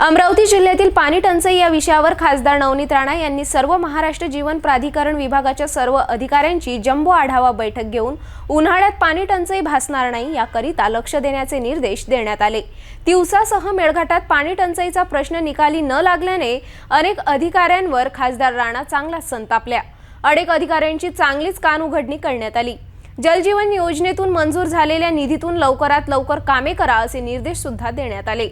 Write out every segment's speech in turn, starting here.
अमरावती जिल्ह्यातील पाणी टंचाई या विषयावर खासदार नवनीत राणा यांनी सर्व महाराष्ट्र जीवन प्राधिकरण विभागाच्या सर्व अधिकाऱ्यांची जम्बो आढावा बैठक घेऊन उन्हाळ्यात पाणी टंचाई भासणार नाही याकरिता लक्ष देण्याचे निर्देश देण्यात आले. तिवसासह मेळघाटात पाणी टंचाईचा प्रश्न निकाली न लागल्याने अनेक अधिकाऱ्यांवर खासदार राणा चांगलाच संतापल्या. अनेक अधिकाऱ्यांची चांगलीच कान उघडणी करण्यात आली. जलजीवन योजनेतून मंजूर झालेल्या निधीतून लवकरात लवकर कामे करा असे निर्देश सुद्धा देण्यात आले.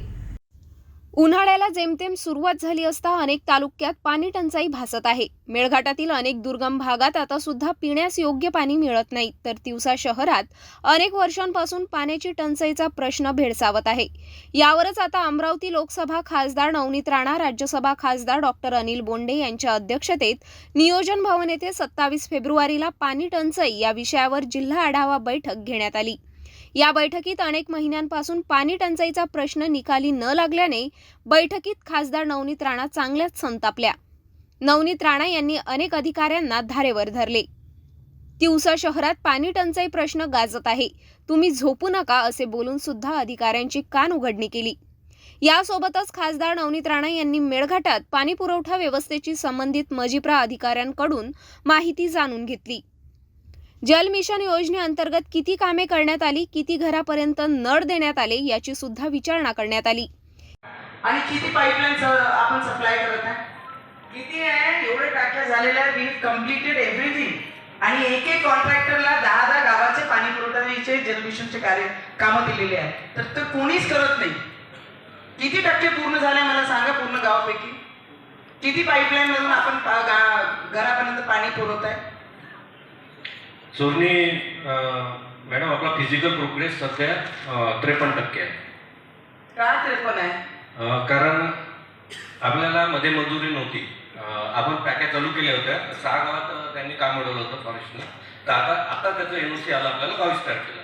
उन्हाळ्याला जेमतेम सुरुवात झाली असता अनेक तालुक्यात पाणी टंचाई भासत आहे. मेळघाटातील अनेक दुर्गम भागात आता सुद्धा पिण्यास योग्य पाणी मिळत नाही. तर तिवसा शहरात अनेक वर्षांपासून पाण्याची टंचाईचा प्रश्न भेडसावत आहे. यावरच आता अमरावती लोकसभा खासदार नवनीत राणा राज्यसभा खासदार डॉक्टर अनिल बोंडे यांच्या अध्यक्षतेत नियोजन भवन येथे सत्तावीस फेब्रुवारीला पाणी टंचाई या विषयावर जिल्हा आढावा बैठक घेण्यात आली. या बैठकीत अनेक महिन्यांपासून पाणी टंचाईचा प्रश्न निकाली न लागल्याने बैठकीत खासदार नवनीत राणा चांगल्याच संतापल्या. नवनीत राणा यांनी अनेक अधिकाऱ्यांना धारेवर धरले. तिवसा शहरात पाणी टंचाई प्रश्न गाजत आहे. तुम्ही झोपू नका असे बोलून सुद्धा अधिकाऱ्यांची कान उघडणी केली. यासोबतच खासदार नवनीत राणा यांनी मेळघाटात पाणी पुरवठा व्यवस्थेची संबंधित मजिप्रा अधिकाऱ्यांकडून माहिती जाणून घेतली. जल मिशन योजनेअंतर्गत किती कामे करण्यात आली किती घरापर्यंत नळ देण्यात आले याची सुद्धा विचारणा करण्यात आली. आणि किती पाईपलाईन आपण सप्लाय करत आहे? किती आहे? एवढे टाक्या झालेल्या वी कम्प्लिटेड एव्हरीथिंग आणि एक एक कॉन्ट्रॅक्टरला दहा दहा गावाचे पाणी पुरवठ्याचे जलमिशनचे कार्य कामं दिलेले आहेत. तर ते कोणीच करत नाही. किती टक्के पूर्ण झाले मला सांगा पूर्ण गावापैकी? किती पाईपलाईन मधून आपण घरापर्यंत पाणी पुरवत आहे चोरणी मॅडम आपला फिजिकल प्रोग्रेस सध्या त्रेपन्न टक्के आहे. का ते पण आहे कारण आपल्याला मध्ये मंजुरी नव्हती. आपण पॅकेज चालू केल्या होत्या. सहा गावात त्यांनी काम मिळवलं होतं फॉरेस्टनं तर आता आता त्याचं एन सी आलं आपल्याला बावीस तारखेला.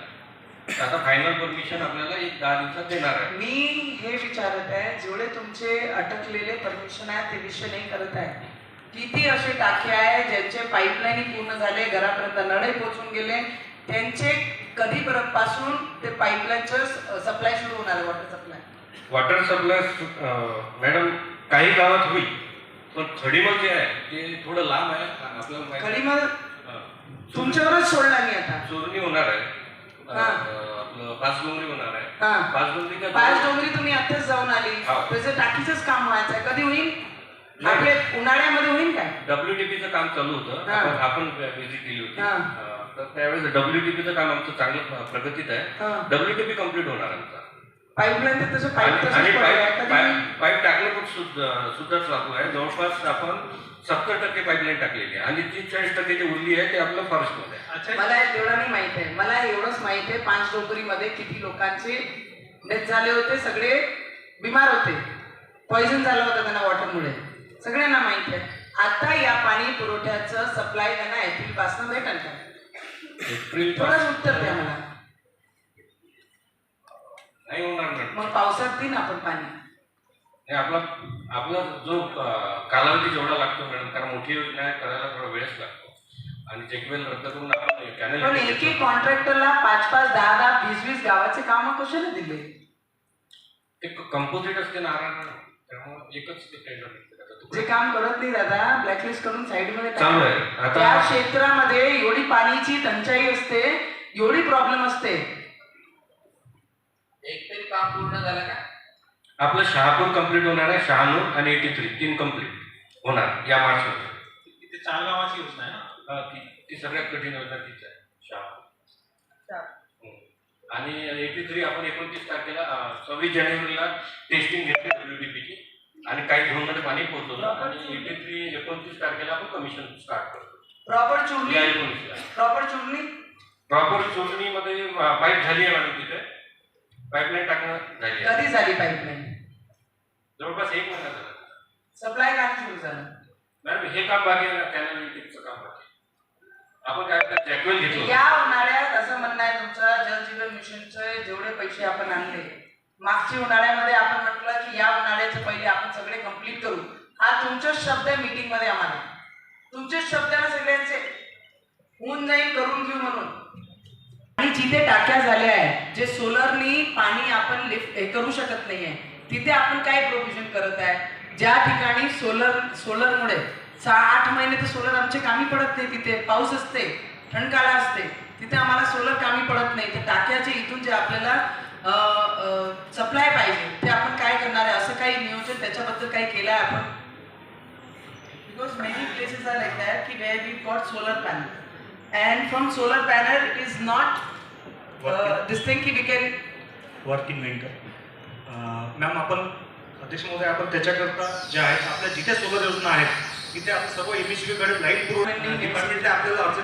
तर आता फायनल परमिशन आपल्याला एक दहा दिवसात देणार आहे. मी हे विचारत आहे जेवढे तुमचे अटकलेले परमिशन आहेत ते विषय नाही करत आहे. किती असे टाके आहे ज्यांचे पाईपलाईन पूर्ण झाले घरापर्यंत नळे पोचून गेले त्यांचे कधी परत पासून ते पाईपलाईनचं सप्लाय सुरू होणार आहे water supply water supply madam काही गावात होईल. पण खडीमल जे आहे ते थोडं लांब आहे. आपल्याला माहिती आहे. तुमच्यावरच सोडला मी आता. चोरणी होणार आहे. अं, हा. आपलं पाचडोंगरी होणार आहे. हा. पाचडोंगरी पाच डोंगरी तुम्ही आताच जाऊन आली. हा. त्याचं टाकीचंच काम व्हायचं आहे कधी होईल? आपले उन्हाळ्यामध्ये डब्ल्यूटीपीचं काम चालू होतं. हा. आपण आपण व्हिजिट केली होती. हा. अं, तर त्यावेळेस डब्ल्यूटीपीचं काम आमचं चांगलं प्रगतीत आहे. हा. डब्ल्यूटीपी कंप्लीट होणार आमचा. पाईपलाईन तर तसं पाईप आणि तसंच पडलं. आहे. पाईप कधी पाईप पाईप टाकलं पण सुद्धा सुद्धा चालू आहे. जवळपास आपण सत्तर टक्के पाईपलाईन टाकलेली आहे. आणि तीस चाळीस टक्के जी उरली आहे ते आपलं फॉरेस्टमध्ये आहे. मला तेवढं नाही माहीत आहे. मला एवढंच माहीत आहे पाच डोंगरीमध्ये किती लोकांचे डेथ झाले होते सगळे बिमार होते. पॉइझन झालं होतं त्यांना वॉटरमुळे सगळ्यांना माहीत आहे. आता या पाणी पुरवठ्याचं सप्लाय त्यांना एप्रिलपासून भेटेल का? एप्रिल थोडंच उत्तर द्या मला. नाही होणार मॅडम मग पावसात देईन आपण पाणी. हे आपला आपला जो अं, कालावधी जेवढा लागतो मॅडम कारण मोठी योजना करायला थोडा वेळच लागतो. आणि चेकवेल रद्द करून आपण पण कॅनल एक एक कॉन्ट्रॅक्टरला पाच पाच दहा दहा वीस वीस गावाचे काम कशाला दिले? ते कंपोजिट असते नारायण त्यामुळे एकच ते टेंडर जे काम करत नाही दादा ब्लॅकलिस्ट करून साईडमध्ये चालू. आहे. त्या आता क्षेत्रामध्ये एवढी पाण्याची टंचाई असते एवढी प्रॉब्लेम असते. एक तरी काम पूर्ण झालं का? आपलं शहापूर कंप्लीट होणार आहे शहाणूर आणि एटी थ्री तीन कंप्लीट होणार या मार्च मध्ये तिथे चार गावाची योजना आहे ना? हा, ती ती सगळ्यात कठीण योजना तीच आहे शहापूर. आणि एटी थ्री आपण एकोणतीस तारखेला सव्वीस जानेवारीला टेस्टिंग घेतली डब्ल्यूडीपीची आणि काही झोनमध्ये पाणी पोहोचवलं आणि एटी थ्री एकोणतीस तारखेला आपण कमिशन स्टार्ट करतो. प्रॉपर एकोणीसला प्रॉपर चुरली प्रॉपर चोरणीमध्ये पाईप झाली आहे मॅडम तिथे. पाईपलाईन टाकणं झाली आहे. कधी झाली पाईपलाईन जवळपास एक महिना झाला. सप्लाय काम सुरू झालं. मॅडम हे काम बाकी आहे कॅनल लिंकिंगचं काम बाकी. आपण काय जॅक्वेल घेतलं या उन्हाळ्यात असं म्हणणं आहे तुमचं जलजीवन मिशनचे जेवढे पैसे आपण आणले मागच्या उन्हाळ्यामध्ये आपण म्हटलं की या उन्हाळ्याचे पहिले आपण सगळे कंप्लीट करू. हा तुमचाच शब्द आहे मीटिंगमध्ये आम्हाला. तुमचेच शब्द ना सगळ्यांचे होऊन जाईल करून घेऊ म्हणून. आणि जिथे टाक्या झाल्या आहेत जे सोलरनी पाणी आपण लिफ्ट हे करू शकत नाहीये तिथे आपण काय प्रोव्हिजन करत आहे? ज्या ठिकाणी सोलर सोलरमुळे सहा आठ महिने तर सोलर आमचे कामी पडत नाही तिथे पाऊस असते थंडकाळा असते तिथे आम्हाला सोलर कामी पडत नाही. तर टाक्याचे इथून जे आपल्याला सप्लाय पाहिजे. ते आपण काय करणार आहे? असं काही नियोजन त्याच्याबद्दल काही केलं आहे आपण? Because many places are like that ki where we've got solar panel. And from solar panel it is not uh, this thing ki we can working mentor ma'am आपण अध्यक्ष महोदय आपण त्याच्याकरता जे आहेत आपल्या जिथे सोलर योजना आहेत तिथे आपण सर्व एमएसबी कडे लाइट पुरवणे डिपार्टमेंटने आपल्याला अर्ज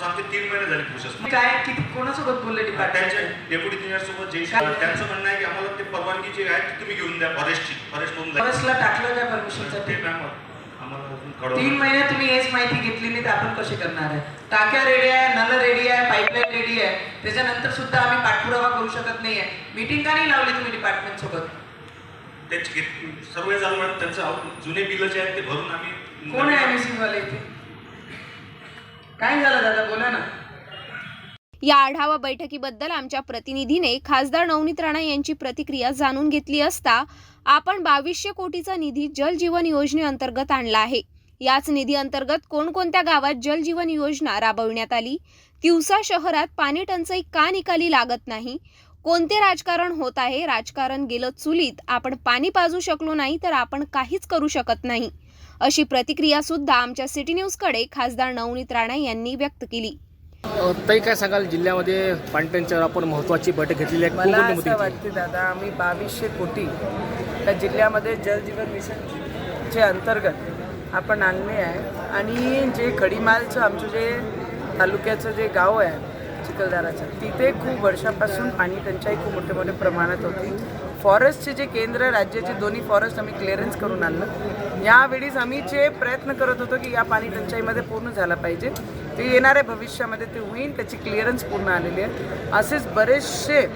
आमचे तीन महिने झाले प्रोसेस मी काय किती कोणासोबत बोलले त्यांच्या डेप्युटी इंजिनियर सोबत जे त्यांचं म्हणणं आहे की आम्हाला ते परवानगी जी आहे ती तुम्ही घेऊन द्या फॉरेस्टची फॉरेस्ट होऊन फॉरेस्टला टाकलं काय परमिशनसाठी ते मॅम आम्हाला तीन महिने तुम्ही हेच माहिती घेतली नाही तर आपण कसे करणार आहे? टाक्या रेडी आहे नल रेडी आहे पाईपलाईन रेडी आहे. त्याच्यानंतर सुद्धा आम्ही पाठपुरावा करू शकत नाही आहे मीटिंग का नाही लावली तुम्ही डिपार्टमेंट सोबत? त्याची सर्व मॅडम त्यांचं जुने बिल जे आहेत ते भरून आम्ही कोण आहे एमएससी वाले इथे? काय झालं दादा? बोला ना. या आढावा बैठकीबद्दल आमच्या प्रतिनिधीने खासदार नवनीत राणा यांची प्रतिक्रिया जाणून घेतली असता आपण बावीसशे कोटीचा निधी जल जीवन योजनेअंतर्गत आणला आहे. याच निधी अंतर्गत कोणकोणत्या गावात जल जीवन योजना राबविण्यात आली? तिवसा शहरात पाणी टंचाई का निकाली लागत नाही? कोणते राजकारण होत आहे? राजकारण गेलं चुलीत. आपण पाणी पाजू शकलो नाही तर आपण काहीच करू शकत नाही. अशी प्रतिक्रिया सुद्धा आमच्या सिटी न्यूजकडे खासदार नवनीत राणा यांनी व्यक्त केली. ताई काय सांगाल? जिल्ह्यामध्ये पाणट्यांच्यावर आपण महत्त्वाची बैठक घेतलेली आहे. मला असं? वाटते दादा आम्ही बावीसशे कोटी त्या जिल्ह्यामध्ये जलजीवन मिशनचे अंतर्गत आपण आणले आहे. आणि जे खडीमालचं आमचं जे तालुक्याचं जे गाव आहे चिखलदराचं तिथे खूप वर्षापासून पाणी टंचाई खूप मोठ्या मोठ्या प्रमाणात होती. फॉरेस्टचे जे केंद्र राज्याचे दोन्ही फॉरेस्ट आम्ही क्लिअरन्स करून आणलं. यावेळीस आम्ही जे प्रयत्न करत होतो की या पाणी टंचाईमध्ये पूर्ण झाला पाहिजे. ते येणाऱ्या भविष्यामध्ये ते होईल त्याची क्लिअरन्स पूर्ण आलेली आहे. असेच बरेचसे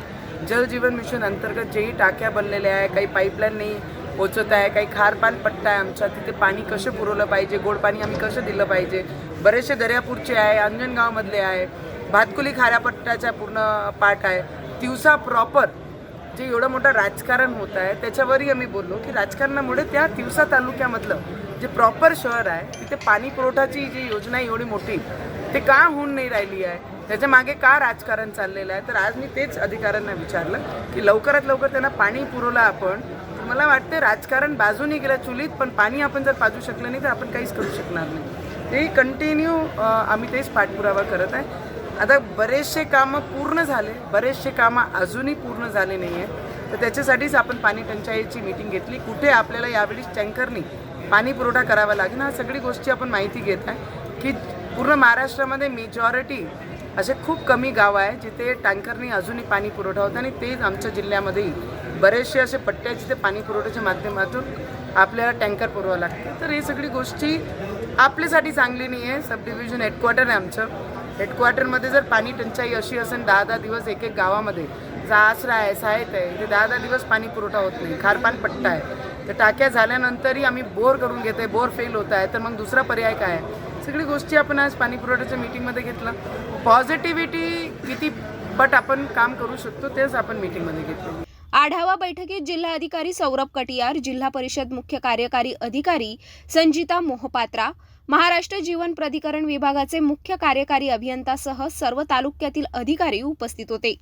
जल जीवन मिशन अंतर्गत जेही टाक्या बनलेल्या आहे काही पाईपलाईन नाही पोचत आहे काही खारपान पट्टा आहे आमचा तिथे पाणी कसं पुरवलं पाहिजे गोड पाणी आम्ही कसं दिलं पाहिजे? बरेचसे दर्यापूरचे आहे अंजनगावमधले आहे भातकुली खाऱ्यापट्ट्याचा पूर्ण पाठ आहे. दिवसा प्रॉपर जे एवढं मोठं राजकारण होत आहे त्याच्यावरही आम्ही बोललो की राजकारणामुळे त्या तिवसा तालुक्यामधलं जे प्रॉपर शहर आहे तिथे पाणी पुरवठाची जी योजना आहे एवढी मोठी ते का होऊन नाही राहिली आहे? त्याच्यामागे का राजकारण चाललेलं आहे? तर आज मी तेच अधिकाऱ्यांना विचारलं की लवकरात लवकर त्यांना पाणी पुरवलं आपण मला वाटते राजकारण बाजूने गेलं चुलीत पण पाणी आपण जर पाजू शकलं नाही तर आपण काहीच करू शकणार नाही. ते कंटिन्यू आम्ही तेच पाठपुरावा करत आहे. आता बरेचसे कामं पूर्ण झाले बरेचसे कामं अजूनही पूर्ण झाले नाही आहेत तर त्याच्यासाठीच आपण पाणी टंचाईची मीटिंग घेतली. कुठे आपल्याला यावेळी टँकरनी पाणी पुरवठा करावा लागेल हा सगळी गोष्टी आपण माहिती घेत आहे. की पूर्ण महाराष्ट्रामध्ये मेजॉरिटी असे खूप कमी गाव आहे जिथे टँकरनी अजूनही पाणी पुरवठा होता आणि तेच आमच्या जिल्ह्यामध्येही बरेचसे असे पट्टे आहेत जिथे पाणी पुरवठ्याच्या माध्यमातून आपल्याला टँकर पुरवावं लागते. तर हे सगळी गोष्टी आपल्यासाठी चांगली नाही आहे सब डिव्हिजन हेडक्वार्टर आहे आमचं. हेडक्वार्टरमध्ये जर पाणी टंचाई अशी असेल दहा दहा दिवस एक एक गावामध्ये आसरा आहे साहेत आहे इथे दहा दहा दिवस पाणी पुरवठा होत नाही खारपान पट्टा आहे. तर टाक्या झाल्यानंतरही आम्ही बोर करून घेतो आहे बोर फेल होत आहे. तर मग दुसरा पर्याय काय आहे? सगळी गोष्टी आपण आज पाणी पुरवठ्याच्या मीटिंगमध्ये घेतलं. पॉझिटिव्हिटी किती बट आपण काम करू शकतो तेच आपण मीटिंगमध्ये घेतलं. आढावा बैठकीत जिल्हाधिकारी सौरभ कटियार जिल्हा परिषद मुख्य कार्यकारी अधिकारी संजिता मोहपात्रा महाराष्ट्र जीवन प्राधिकरण विभागाचे मुख्य कार्यकारी अभियंतासह सर्व तालुक्यातील अधिकारी उपस्थित होते.